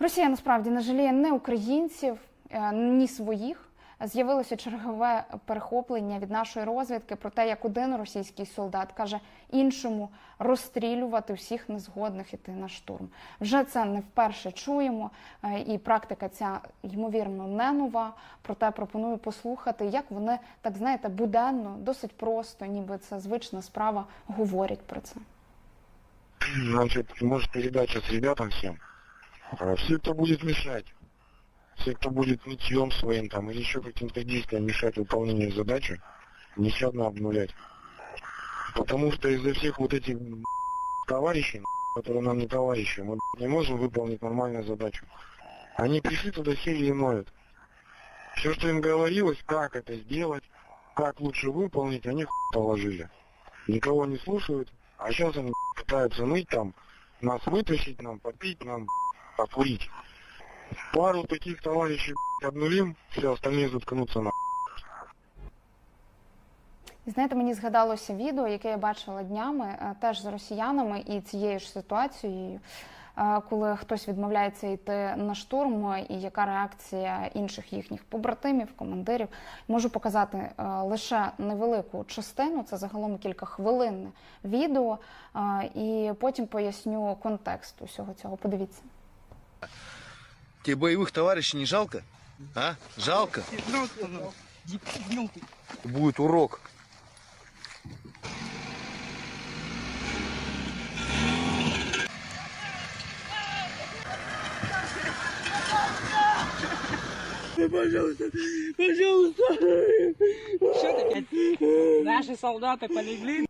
Росія насправді не жаліє не українців, е, ні своїх. З'явилося чергове перехоплення від нашої розвідки про те, як один російський солдат каже іншому розстрілювати всіх незгодних іти на штурм. Вже це не вперше чуємо, е, і практика ця ймовірно не нова. Проте пропоную послухати, як вони так знаєте буденно, досить просто, ніби це звична справа, говорять про це. Значит, может передать сейчас ребятам всем. А Все, кто будет мешать, все, кто будет нытьем своим там или еще каким-то действием мешать выполнению задачи, нещадно обнулять. Потому что из-за всех вот этих товарищей, которые нам не товарищи, мы не можем выполнить нормальную задачу. Они пришли туда, сели и ноют. Все, что им говорилось, как это сделать, как лучше выполнить, они положили. Никого не слушают, а сейчас они пытаются ныть там, нас вытащить, нам попить, нам покурить. Пару таких товарищей обнулим, все остальные заткнутся на. Знаєте, мені згадалося відео, яке я бачила днями, е, теж з росіянами і цією ж ситуацією, е, коли хтось відмовляється йти на штурм, і яка реакція інших їхніх побратимів, командирів. Можу показати е, лише невелику частину, це загалом кілька хвилинне відео, е, і потім поясню контекст усього цього. Подивіться. Тебе боевых товарищей не жалко? А? Жалко? Будет урок. Наши солдаты полегли.